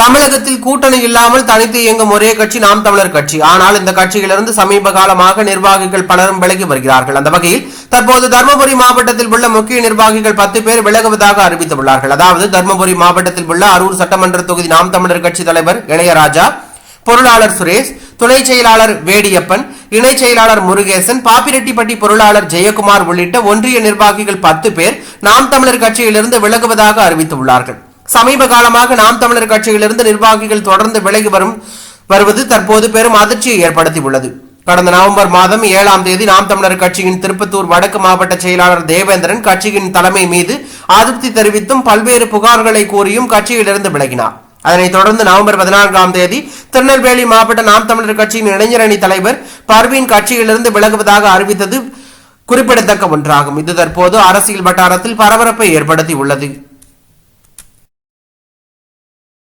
தமிழகத்தில் கூட்டணி இல்லாமல் தனித்து இயங்கும் ஒரே கட்சி நாம் தமிழர் கட்சி. ஆனால் இந்த கட்சியிலிருந்து சமீப காலமாக நிர்வாகிகள் பலரும் விலகி வருகிறார்கள். அந்த வகையில் தற்போது தருமபுரி மாவட்டத்தில் உள்ள முக்கிய நிர்வாகிகள் பத்து பேர் விலகுவதாக அறிவித்துள்ளார்கள். அதாவது தருமபுரி மாவட்டத்தில் உள்ள அரூர் சட்டமன்ற தொகுதி நாம் தமிழர் கட்சி தலைவர் இளையராஜா பொருளாளர் சுரேஷ் துணை செயலாளர் வேடியப்பன் இணை செயலாளர் முருகேசன் பாப்பிரெட்டிப்பட்டி பொருளாளர் ஜெயக்குமார் உள்ளிட்ட ஒன்றிய நிர்வாகிகள் பத்து பேர் நாம் தமிழர் கட்சியிலிருந்து விலகுவதாக அறிவித்துள்ளார்கள். சமீப காலமாக நாம் தமிழர் கட்சியிலிருந்து நிர்வாகிகள் தொடர்ந்து விலகி வரும் வருவது தற்போது பெரும் அதிர்ச்சியை ஏற்படுத்தியுள்ளது. கடந்த நவம்பர் மாதம் ஏழாம் தேதி நாம் தமிழர் கட்சியின் திருப்பத்தூர் வடக்கு மாவட்ட செயலாளர் தேவேந்திரன் கட்சியின் தலைமை மீது அதிருப்தி தெரிவித்தும் பல்வேறு புகார்களை கூறியும் கட்சியிலிருந்து விலகினார். அதனைத் தொடர்ந்து நவம்பர் பதினான்காம் தேதி திருநெல்வேலி மாவட்ட நாம் தமிழர் கட்சியின் இளைஞரணி தலைவர் பர்வீன் கட்சியிலிருந்து விலகுவதாக அறிவித்தது குறிப்பிடத்தக்க ஒன்றாகும். இது தற்போது அரசியல் வட்டாரத்தில் பரபரப்பை ஏற்படுத்தி உள்ளது